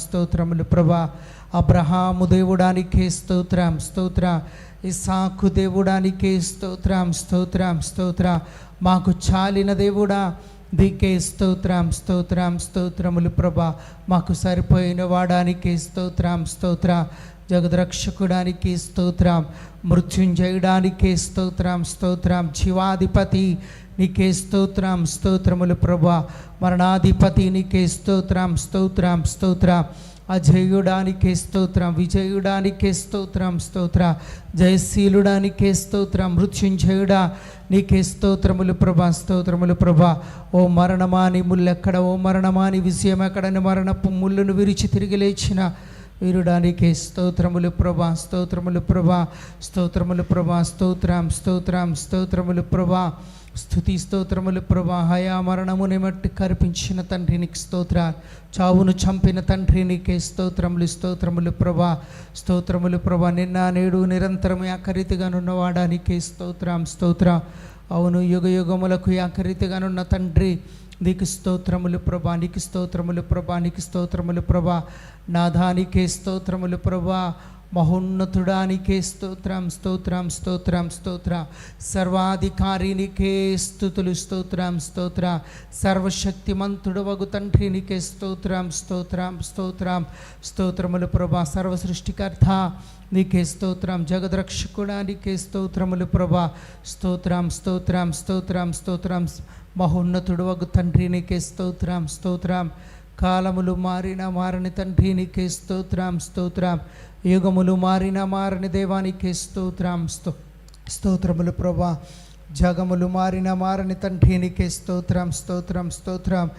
స్తోత్రములు ప్రభా. అబ్రహాము దేవుడానికే స్తోత్రం స్తోత్ర. ఇసాకు దేవుడానికే స్తోత్రం స్తోత్రం స్తోత్ర. మాకు చాలిన దేవుడా దీకే స్తోత్రం స్తోత్రం స్తోత్రములు ప్రభా. మాకు సరిపోయిన వాడానికి స్తోత్రం స్తోత్ర. జగద్రక్షకుడానికి స్తోత్రం. మృత్యుంజయడానికి స్తోత్రం స్తోత్రం. జీవాధిపతి నీకే స్తోత్రం స్తోత్రములు ప్రభా. మరణాధిపతి నీకే స్తోత్రం స్తోత్రం స్తోత్ర. అజయుడానికే స్తోత్రం విజయుడానికే స్తోత్రం స్తోత్ర. జయశీలుడానికే స్తోత్రం మృత్యుంజయుడా నీకే స్తోత్రములు ప్రభా స్తోత్రములు ప్రభా. ఓ మరణమాని ముల్లెక్కడ ఓ మరణమాని విజయం ఎక్కడని మరణపు ముళ్ళును విరిచి తిరిగి లేచిన వీరుడానికి స్తోత్రములు ప్రభా స్తోత్రములు ప్రభా. స్తోత్రములు ప్రభా స్తోత్రం స్తోత్రం స్తోత్రములు ప్రభా. స్థుతి స్తోత్రములు ప్రభా. హయా మరణముని మట్టి కరిపించిన తండ్రి నీకు స్తోత్ర చావును చంపిన తండ్రి నీకే స్తోత్రములు స్తోత్రములు ప్రభా. స్తోత్రములు ప్రభా నిన్న నేడు నిరంతరం ఏకరీతిగానున్నవాడా నీకే స్తోత్రం స్తోత్ర. అవును యుగ యుగములకు ఏకరీతిగానున్న తండ్రి నీకు స్తోత్రములు ప్రభా నీకు స్తోత్రములు ప్రభా నీకు స్తోత్రములు ప్రభా. నాదానికే స్తోత్రములు ప్రభా. మహోన్నతుడానికే స్తోత్రం స్తోత్రం స్తోత్రం స్తోత్ర. సర్వాధికారినికే స్థుతులు స్తోత్రం స్తోత్ర. సర్వశక్తిమంతుడు వగు తండ్రి స్తోత్రం స్తోత్రం స్తోత్రం. స్తోత్రములు ప్రభా సర్వసృష్టికర్త నీకే స్తోత్రం. జగద్రక్షకుడా నీకే స్తోత్రములు ప్రభా. స్తోత్రం స్తోత్రం స్తోత్రం స్తోత్రం. మహోన్నతుడు వగు తండ్రి నీకే స్తోత్రం స్తోత్రం. కాలములు మారిన మారని తండ్రి నీకే స్తోత్రం స్తోత్రం. యుగములు మారిన మారని దేవానికే స్తోత్రం స్తో స్తోత్రములు ప్రభా. జగములు మారిన మారని తండ్రి నీకే స్తోత్రం స్తోత్రం స్తోత్రం.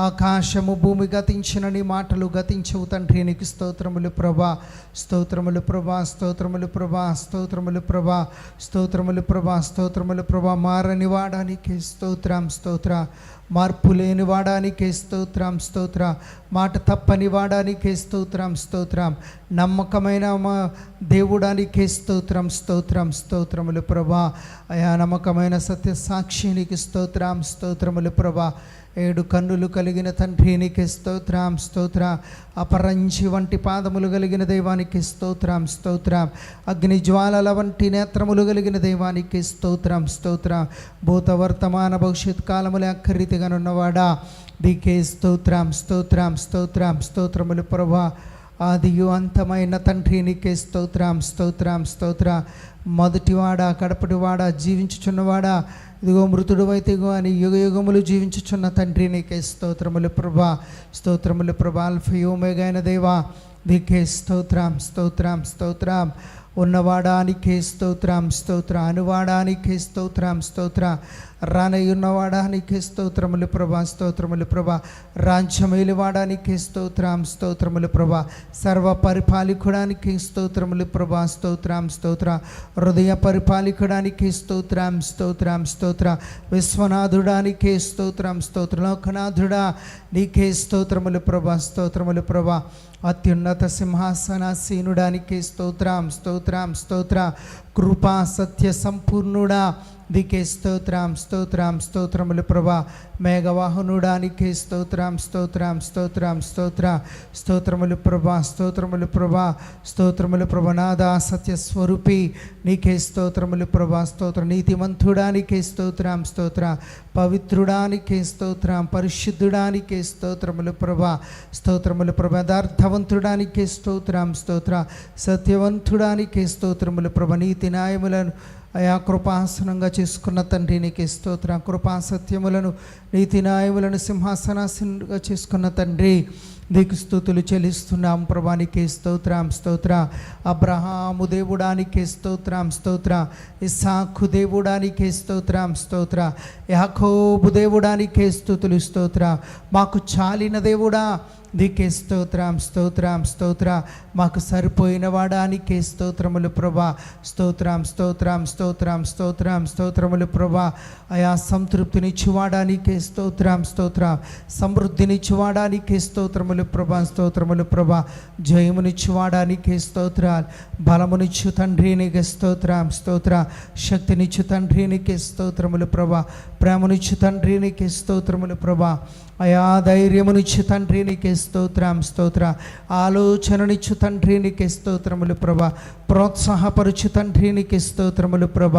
ఆకాశము భూమి గతించిన నీ మాటలు గతించవు తండ్రి. నీకు స్తోత్రములు ప్రభా. స్తోత్రములు ప్రభా స్తోత్రములు ప్రభా స్తోత్రములు ప్రభా స్తోత్రములు ప్రభా స్తోత్రములు ప్రభా. మారని వాడానికి స్తోత్రం స్తోత్ర. మార్పు లేని వాడానికే స్తోత్రం స్తోత్ర. మాట తప్పని వాడానికే స్తోత్రం స్తోత్రం. నమ్మకమైన మా దేవుడానికే స్తోత్రం స్తోత్రం స్తోత్రములు ప్రభా. అయా నమ్మకమైన సత్య సాక్షినికి స్తోత్రం స్తోత్రములు ప్రభా. ఏడు కన్నులు కలిగిన తండ్రి నీకే స్తోత్రం స్తోత్ర. అపరంచి వంటి పాదములు కలిగిన దైవానికి స్తోత్రం స్తోత్రం. అగ్ని జ్వాలల వంటి నేత్రములు కలిగిన దైవానికి స్తోత్రం స్తోత్రం. భూత వర్తమాన భవిష్యత్ కాలములు అక్కరీతిగానున్నవాడా? నీకే స్తోత్రం స్తోత్రం స్తోత్రం. స్తోత్రములు ప్రభా ఆదియు అంతమైన తండ్రి నీకే స్తోత్రం స్తోత్రం స్తోత్ర. మొదటివాడా కడపటివాడా జీవించుచున్నవాడా. ఇదిగో మృతుడు అయితే అని యుగ యుగములు జీవించుచున్న తండ్రి నీకే స్తోత్రములు ప్రభా. స్తోత్రములు ప్రభా అల్ఫయోమేగైన దేవా. నీకే స్తోత్రం స్తోత్రం స్తోత్రం. ఉన్నవాడానికి స్తోత్రం స్తోత్ర అనువాడానికి స్తోత్రం స్తోత్ర. రానయ్యున్నవాడానికి స్తోత్రములు ప్రభా స్తోత్రములు ప్రభా. రాజ్యమేలువాడానికి స్తోత్రం స్తోత్రములు ప్రభా. సర్వ పరిపాలికుడానికి స్తోత్రములు ప్రభా స్తోత్రం స్తోత్ర. హృదయ పరిపాలికుడానికి స్తోత్రం స్తోత్రం స్తోత్ర. విశ్వనాథుడానికి స్తోత్రం స్తోత్ర లోకనాథుడా. నీకే స్తోత్రములు ప్రభా స్తోత్రములు ప్రభా. అత్యున్నత సింహాసనాసీనుడానికి స్తోత్రం స్తోత్రం స్తోత్ర. కృపా సత్య సంపూర్ణుడా. నీకే స్తోత్రం స్తోత్రం స్తోత్రములు ప్రభా. మేఘవాహనుడానికి స్తోత్రం స్తోత్రం స్తోత్రం స్తోత్ర. స్తోత్రములు ప్రభా స్తోత్రములు ప్రభా. స్తోత్రములు ప్రభనాద సత్య స్వరూపి. నీకే స్తోత్రములు ప్రభా స్తోత్ర. నీతిమంతుడానికే స్తోత్రం స్తోత్ర. పవిత్రుడానికే స్తోత్రం పరిశుద్ధుడానికే స్తోత్రములు ప్రభా. స్తోత్రములు ప్రభ యథార్థవంతుడానికే స్తోత్రం స్తోత్ర. సత్యవంతుడానికే స్తోత్రములు ప్రభ నీతి న్యాయములను అయా కృపాసనంగా చేసుకున్న తండ్రి నీకు స్తోత్ర. కృపా సత్యములను నీతి న్యాయములను సింహాసనాసనంగా చేసుకున్న తండ్రి నీకు స్థుతులు చెల్లిస్తున్నాం ప్రభానికి స్తోత్రం స్తోత్ర. అబ్రహాము దేవుడానికి స్తోత్రం స్తోత్ర. ఇస్సాకు దేవుడానికి స్తోత్రం స్తోత్ర. యాకోబు దేవుడానికి స్థుతులు స్తోత్ర. మాకు చాలిన దేవుడా నీకే స్తోత్రం స్తోత్రం స్తోత్ర. మాకు సరిపోయిన వాడానికే స్తోత్రములు ప్రభా. స్తోత్రం స్తోత్రం స్తోత్రం స్తోత్రం స్తోత్రములు ప్రభా. అయా సంతృప్తినిచ్చువాడానికి స్తోత్రం స్తోత్ర. సమృద్ధినిచ్చువాడానికి స్తోత్రములు ప్రభా స్తోత్రములు ప్రభా. జయమునిచ్చువాడానికి స్తోత్రాలు. బలమునిచ్చు తండ్రినికి స్తోత్రం స్తోత్ర శక్తినిచ్చు తండ్రినికి స్తోత్రములు ప్రభా. ప్రేమనిచ్చు తండ్రినికి స్తోత్రములు ప్రభా. అయా ధైర్యమునిచ్చు తండ్రినికి స్తోత్రం స్తోత్ర. ఆలోచననిచ్చు తండ్రి నీకే స్తోత్రములు ప్రభా. ప్రోత్సాహపరుచు తండ్రి నీకే స్తోత్రములు ప్రభ.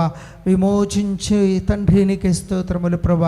విమోచించు తండ్రి నీకే స్తోత్రములు ప్రభ.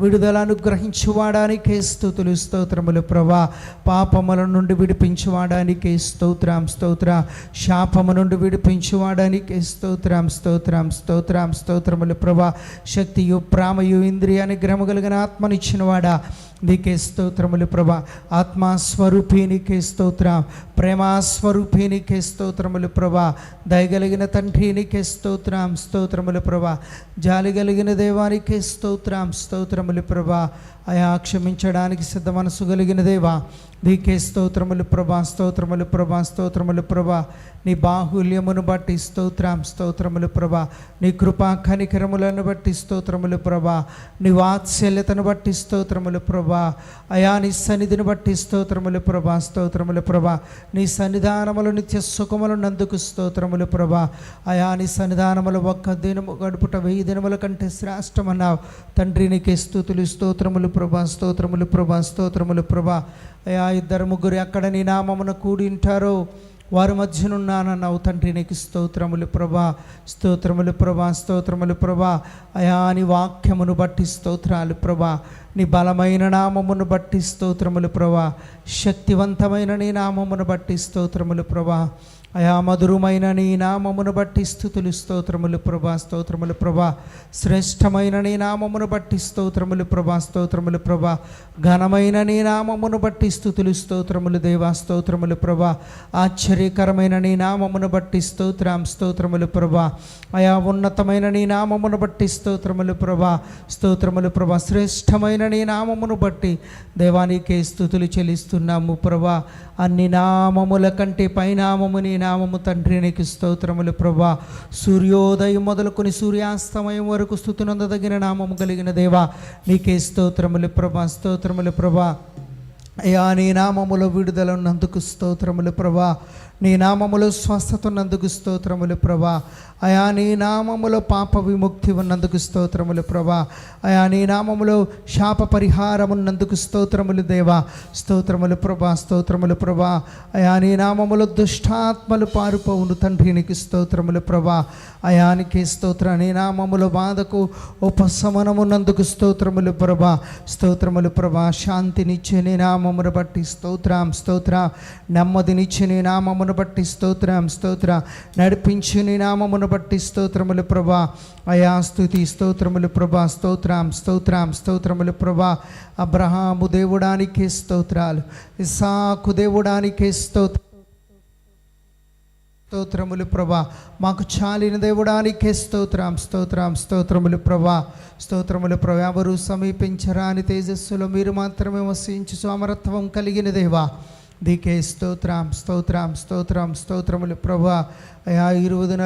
విడుదల అనుగ్రహించువాడానికే స్థుతులు స్తోత్రములు ప్రభ. పాపముల నుండి విడిపించువాడానికే స్తోత్రం స్తోత్ర. శాపము నుండి విడిపించువాడానికే స్తోత్రం స్తోత్రం స్తోత్రం స్తోత్రములు ప్రభ. శక్తియు ప్రామయు ఇంద్రియాన్ని గ్రమ కలిగిన ఆత్మనిచ్చినవాడా వాడా. నీకే స్తోత్రములు ప్రభా. ఆత్మస్వరూపి నీకే స్తోత్రం. ప్రేమాస్వరూపి నీకే స్తోత్రములు ప్రభా. దయగలిగిన తండ్రి నీకే స్తోత్రం స్తోత్రములు ప్రభా. జాలిగలిగిన దేవానికే స్తోత్రం స్తోత్రములు ప్రభా. అయా క్షమించడానికి సిద్ధ మనసు కలిగిన దేవా. నీకే స్తోత్రములు ప్రభా స్తోత్రములు ప్రభా స్తోత్రములు ప్రభా. నీ బాహుల్యమును బట్టి స్తోత్రం స్తోత్రములు ప్రభా. నీ కృపా కనికరములను బట్టి స్తోత్రములు ప్రభా. నీ వాత్సల్యతను బట్టి స్తోత్రములు ప్రభా. అయా నీ సన్నిధిని బట్టి స్తోత్రములు ప్రభా స్తోత్రములు ప్రభా. నీ సన్నిధానములు నిత్య సుఖములు నందుకు స్తోత్రములు ప్రభా. అయా నీ సన్నిధానములు ఒక్క దినము గడుపుట వెయ్యి దినముల కంటే శ్రేష్టమన్నావు. తండ్రి నీకే స్థుతులు స్తోత్రములు ప్రభా స్తోత్రములు ప్రభా స్తోత్రములు ప్రభా. అయా ఇద్దరు ముగ్గురు ఎక్కడ నీ నామమున కూడింటారో వారి మధ్యనున్నానన్నావు తండ్రి నీకు స్తోత్రములు ప్రభా స్తోత్రములు ప్రభా స్తోత్రములు ప్రభా. అయా నీ వాక్యమును బట్టి స్తోత్రాలు ప్రభా. నీ బలమైన నామమును బట్టి స్తోత్రములు ప్రభా. శక్తివంతమైన నీ నామమును బట్టి స్తోత్రములు ప్రభా. అయా మధురమైన నీ నామమును బట్టి స్థుతులు స్తోత్రములు ప్రభా స్తోత్రములు ప్రభా. శ్రేష్టమైన నీ నామమును బట్టి స్తోత్రములు ప్రభా స్తోత్రములు ప్రభా. ఘనమైన నీ నామమును బట్టి స్థుతులు స్తోత్రములు దేవా స్తోత్రములు ప్రభా. ఆశ్చర్యకరమైన నీ నామమును బట్టి స్తోత్రం స్తోత్రములు ప్రభా. అయా ఉన్నతమైన నీ నామమును బట్టి స్తోత్రములు ప్రభా. స్తోత్రములు ప్రభా. శ్రేష్టమైన నీ నామమును బట్టి దేవానికే స్థుతులు చెల్లిస్తున్నాము ప్రభా. అన్ని నామముల కంటే పైనామము నీ నామము తండ్రి నీకు స్తోత్రములు ప్రభా. సూర్యోదయం మొదలుకొని సూర్యాస్తమయం వరకు స్థుతినందదగిన నామము కలిగిన దేవా నీకే స్తోత్రములు ప్రభా స్తోత్రములు ప్రభా. అయ్యా నీ నామములో విడుదల ఉన్నందుకు స్తోత్రములు ప్రభా. నీ నామములో స్వస్థత ఉన్నందుకు స్తోత్రములు ప్రభా. అయా నీ నామములో పాప విముక్తి ఉన్నందుకు స్తోత్రములు ప్రభా. అయా నీ నామములో శాప పరిహారం ఉన్నందుకు స్తోత్రములు దేవా. స్తోత్రములు ప్రభా స్తోత్రములు ప్రభా. అయా నీ నామములో దుష్టాత్మలు పారిపోవును తండ్రి నీకు స్తోత్రములు ప్రభా. అయానికి స్తోత్ర. నీ నామములో బాధకు ఉపశమనమున్నందుకు స్తోత్రములు ప్రభా. స్తోత్రములు ప్రభా శాంతినిచ్చే నీ నామమును బట్టి స్తోత్రం స్తోత్ర. నెమ్మదినిచ్చే నీ నామమును బట్టి స్తోత్రం స్తోత్ర. నడిపించు నీ నామమును బట్టి స్తోత్రములు ప్రభా. అయా స్థుతి స్తోత్రములు ప్రభా. స్తోత్రం స్తోత్రం స్తోత్రములు ప్రభా. అబ్రహాము దేవుడానికి స్తోత్రాలు. ఇసాకు దేవుడానికి స్తోత్ర స్తోత్రములు ప్రభా. మాకు చాలిన దేవుడానికే స్తోత్రం స్తోత్రం స్తోత్రములు ప్రభా. స్తోత్రములు ప్రభా. ఎవరు సమీపించరాని తేజస్సులో మీరు మాత్రమే వసించు సమరత్వం కలిగిన దేవా. దీకే స్తోత్రం స్తోత్రం స్తోత్రం స్తోత్రములు. ప్రభా అయా ఇరువుదున